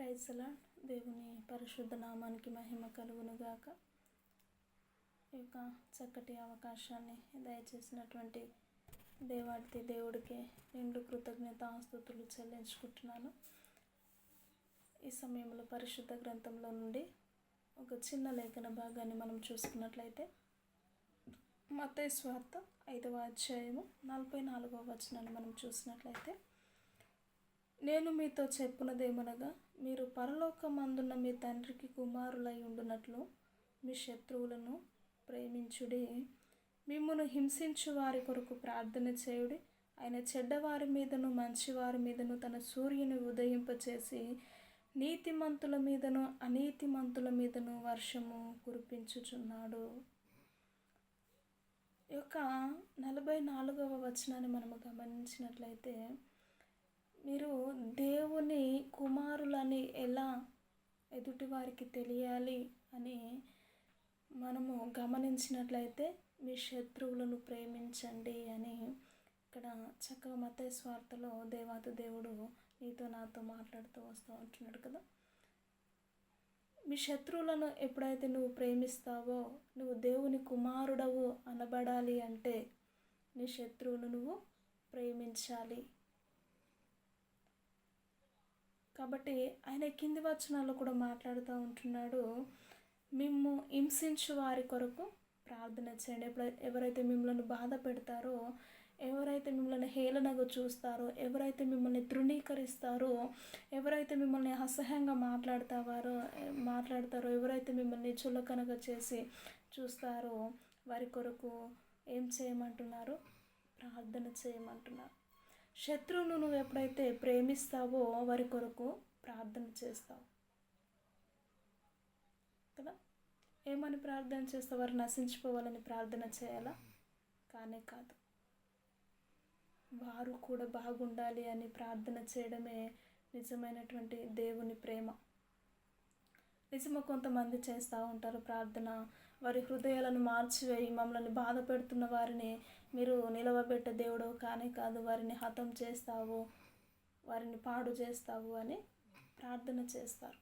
ప్రైజ్లా దేవుని పరిశుద్ధ నామానికి మహిమ కలుగునుగాక. ఈ యొక్క చక్కటి అవకాశాన్ని దయచేసినటువంటి దేవాడితే దేవుడికి నిండు కృతజ్ఞత ఆస్తుతులు చెల్లించుకుంటున్నాను. ఈ సమయంలో పరిశుద్ధ గ్రంథంలో నుండి ఒక చిన్న లేఖన భాగాన్ని మనం చూసుకున్నట్లయితే మత్తయి స్వార్థ ఐదవ అధ్యాయము నలభై నాలుగవ వచనాన్ని మనం చూసినట్లయితే నేను మీతో చెప్పునదేమనగా మీరు పరలోకమందున్న మీ తండ్రికి కుమారులై ఉండునట్లు మీ శత్రువులను ప్రేమించుడి. మిమ్మను హింసించు వారి కొరకు ప్రార్థన చేయుడి. ఆయన చెడ్డవారి మీదను మంచివారి మీదను తన సూర్యుని ఉదయింపచేసి నీతిమంతుల మీదను అనీతిమంతుల మీదను వర్షము కురిపించుచున్నాడు. ఈ యొక్క నలభై నాలుగవ వచనాన్ని మనము గమనించినట్లయితే మీరు దేవుని కుమారులని ఎలా ఎదుటివారికి తెలియాలి అని మనము గమనించినట్లయితే మీ శత్రువులను ప్రేమించండి అని ఇక్కడ చక్కగా మత స్వార్థలో దేవాతి దేవుడు నీతో నాతో మాట్లాడుతూ వస్తూ ఉంటున్నాడు కదా. మీ శత్రువులను ఎప్పుడైతే నువ్వు ప్రేమిస్తావో నువ్వు దేవుని కుమారుడవు అనబడాలి అంటే నీ శత్రువును నువ్వు ప్రేమించాలి. కాబట్టి ఆయన కింది వచనాల్లో కూడా మాట్లాడుతూ ఉంటున్నాడు. మిమ్ము హింసించు వారి కొరకు ప్రార్థన చేయండి. ఎప్పుడు ఎవరైతే మిమ్మల్ని బాధ పెడతారో ఎవరైతే మిమ్మల్ని హేళనగా చూస్తారో ఎవరైతే మిమ్మల్ని తృణీకరిస్తారో ఎవరైతే మిమ్మల్ని అసహ్యంగా మాట్లాడతావారో మాట్లాడతారో ఎవరైతే మిమ్మల్ని చులకనగా చేసి చూస్తారో వారి కొరకు ఏం చేయమంటున్నారు? ప్రార్థన చేయమంటున్నారు. శత్రువును నువ్వు ఎప్పుడైతే ప్రేమిస్తావో వారి కొరకు ప్రార్థన చేస్తావు. కదా? ఏమని ప్రార్థన చేస్తావు? వారు నశించిపోవాలని ప్రార్థన చేయాలా? కానే కాదు. వారు కూడా బాగుండాలి అని ప్రార్థన చేయడమే నిజమైనటువంటి దేవుని ప్రేమ. నిజమా కొంతమంది చేస్తూ ఉంటారు ప్రార్థన. వారి హృదయాలను మార్చివేయి మమ్మల్ని బాధ పెడుతున్న వారిని మీరు నిలవబెట్ట దేవుడు కానీ కాదు వారిని హతం చేస్తావు వారిని పాడు చేస్తావు అని ప్రార్థన చేస్తారు.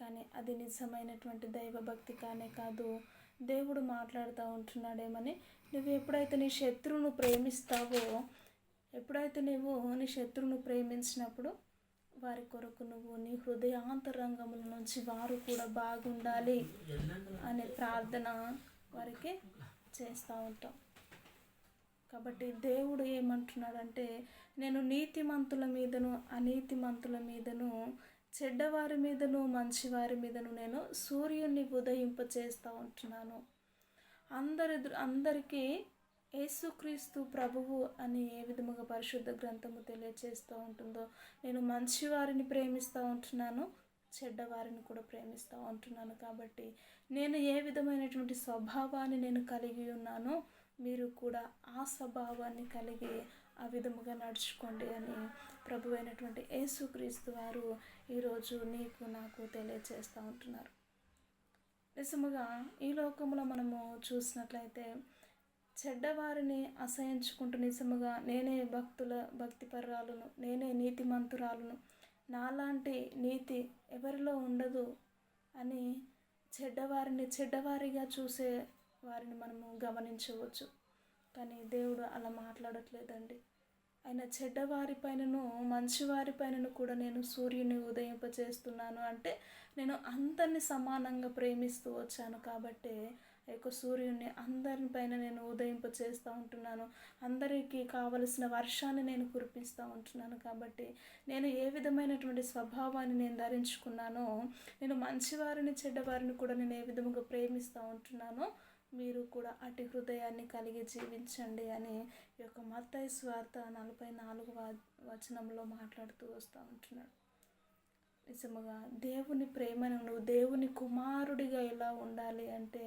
కానీ అది నిజమైనటువంటి దైవభక్తి కానే కాదు. దేవుడు మాట్లాడుతూ ఉంటున్నాడేమని నువ్వు ఎప్పుడైతే నీ శత్రువును ప్రేమిస్తావో ఎప్పుడైతే నువ్వు నీ శత్రువును ప్రేమించినప్పుడు వారి కొరకు నువ్వు నీ హృదయాంతరంగముల నుంచి వారు కూడా బాగుండాలి అనే ప్రార్థన వారికి చేస్తూ ఉంటాం. కాబట్టి దేవుడు ఏమంటున్నాడంటే నేను నీతిమంతుల మీదను అనీతిమంతుల మీదను చెడ్డవారి మీదను మంచివారి మీదను నేను సూర్యుని ఉదయింపచేస్తూ ఉంటున్నాను. అందరి అందరికీ యేసుక్రీస్తు ప్రభువు అని ఏ విధముగా పరిశుద్ధ గ్రంథము తెలియజేస్తూ ఉంటుందో నేను మంచివారిని ప్రేమిస్తూ ఉంటున్నాను చెడ్డవారిని కూడా ప్రేమిస్తూ ఉంటున్నాను కాబట్టి నేను ఏ విధమైనటువంటి స్వభావాన్ని నేను కలిగి ఉన్నానో మీరు కూడా ఆ స్వభావాన్ని కలిగి ఆ విధముగా నడుచుకోండి అని ప్రభు అయినటువంటి యేసుక్రీస్తు వారు ఈరోజు నీకు నాకు తెలియజేస్తూ ఉంటున్నారు. నిజముగా ఈ లోకంలో మనము చూసినట్లయితే చెడ్డవారిని అసహించుకుంటూ నిజముగా నేనే భక్తుల భక్తిపరాలను నేనే నీతిమంతురాలను నాలాంటి నీతి ఎవరిలో ఉండదు అని చెడ్డవారిని చెడ్డవారిగా చూసే వారిని మనము గమనించవచ్చు. కానీ దేవుడు అలా మాట్లాడట్లేదండి. ఆయన చెడ్డవారి పైనను మంచివారి పైనను కూడా నేను సూర్యుని ఉదయింపచేస్తున్నాను. అంటే నేను అందరిని సమానంగా ప్రేమిస్తూ వచ్చాను కాబట్టి యొక్క సూర్యుడిని అందరి పైన నేను ఉదయింప చేస్తూ ఉంటున్నాను. అందరికీ కావలసిన వర్షాన్ని నేను కురిపిస్తూ ఉంటున్నాను కాబట్టి నేను ఏ విధమైనటువంటి స్వభావాన్ని నేను ధరించుకున్నానో నేను మంచివారిని చెడ్డవారిని కూడా నేను ఏ విధముగా ప్రేమిస్తూ ఉంటున్నానో మీరు కూడా అటు హృదయాన్ని కలిగి జీవించండి అని ఈ యొక్క మత్తయి స్వార్థ నలభై నాలుగు వచనంలో మాట్లాడుతూ వస్తూ ఉంటున్నాడు. నిజముగా దేవుని ప్రేమను నువ్వు దేవుని కుమారుడిగా ఎలా ఉండాలి అంటే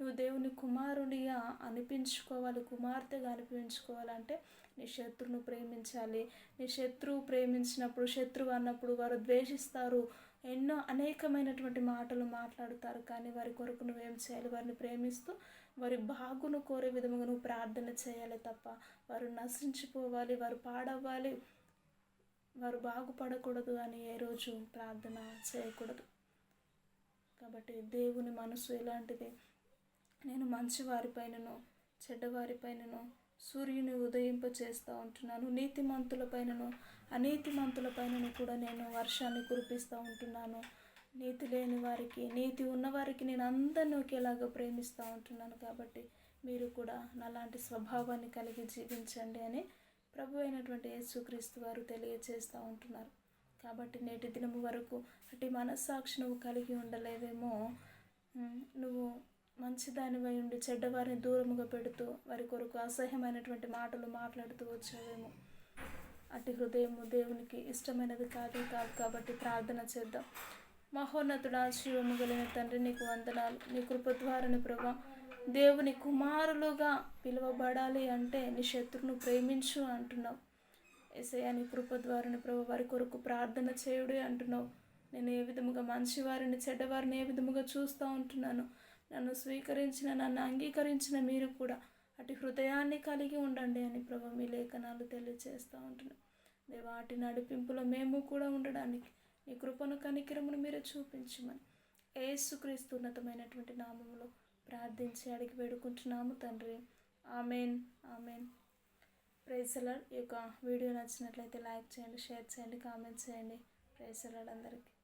నువ్వు దేవుని కుమారుడిగా అనిపించుకోవాలి కుమార్తెగా అనిపించుకోవాలంటే నీ శత్రువును ప్రేమించాలి. నీ శత్రువు ప్రేమించినప్పుడు శత్రువు అన్నప్పుడు వారు ద్వేషిస్తారు. ఎన్నో అనేకమైనటువంటి మాటలు మాట్లాడుతారు. కానీ వారి కొరకు నువ్వేం చేయాలి? వారిని ప్రేమిస్తూ వారి బాగును కోరే విధముగా నువ్వు ప్రార్థన చేయాలి తప్ప వారు నశించిపోవాలి వారు పాడవ్వాలి వారు బాగుపడకూడదు అని ఏ రోజు ప్రార్థన చేయకూడదు. కాబట్టి దేవుని మనసు ఎలాంటిది? నేను మంచి వారిపైనను చెడ్డవారిపైనను సూర్యుని ఉదయింప చేస్తూ ఉంటున్నాను అనీతిమంతుల పైనను కూడా నేను వర్షాన్ని కురిపిస్తూ ఉంటున్నాను. నీతి లేని వారికి నీతి ఉన్నవారికి నేను అందరినీ ఒకేలాగా ప్రేమిస్తూ ఉంటున్నాను కాబట్టి మీరు కూడా నాలాంటి స్వభావాన్ని కలిగి జీవించండి అని ప్రభు అయినటువంటి యేసుక్రీస్తు వారు తెలియజేస్తూ ఉంటున్నారు. కాబట్టి నేటి దినము వరకు అటు మనస్సాక్షి నువ్వు కలిగి ఉండలేవేమో నువ్వు మంచిదానివై ఉండి చెడ్డవారిని దూరముగా పెడుతూ వారి కొరకు అసహ్యమైనటువంటి మాటలు మాట్లాడుతూ వచ్చావేమో. అటు హృదయము దేవునికి ఇష్టమైనది కాదు కాదు కాబట్టి ప్రార్థన చేద్దాం. మహోన్నతుడా శివము కలిగిన తండ్రి నీకు వందనాలు. నీ కృప ద్వారాని ప్రభా దేవుని కుమారులుగా పిలువబడాలి అంటే నీ శత్రువును ప్రేమించు అంటున్నావు. ఏసయ్య నీ కృప ద్వారాని ప్రభు వారి కొరకు ప్రార్థన చేయుడే అంటున్నావు. నేను ఏ విధముగా మంచివారిని చెడ్డవారిని ఏ విధముగా చూస్తూ ఉంటున్నాను? నన్ను స్వీకరించిన నన్ను అంగీకరించిన మీరు కూడా అటు హృదయాన్ని కలిగి ఉండండి అని ప్రభు మీ లేఖనాలు తెలియజేస్తూ ఉంటున్నాను దేవాటి నడిపింపులో మేము కూడా ఉండడానికి నీ కృపను కనికిరమును మీరు చూపించమని ఏసుక్రీస్తు ఉన్నతమైనటువంటి నామంలో ప్రార్థించి అడిగి వేడుకుంటున్నాము తండ్రి. Amen amen. ప్రైసలర్ ఈ యొక్క వీడియో నచ్చినట్లయితే లైక్ చేయండి షేర్ చేయండి కామెంట్ చేయండి. ప్రైసలర్ అందరికీ.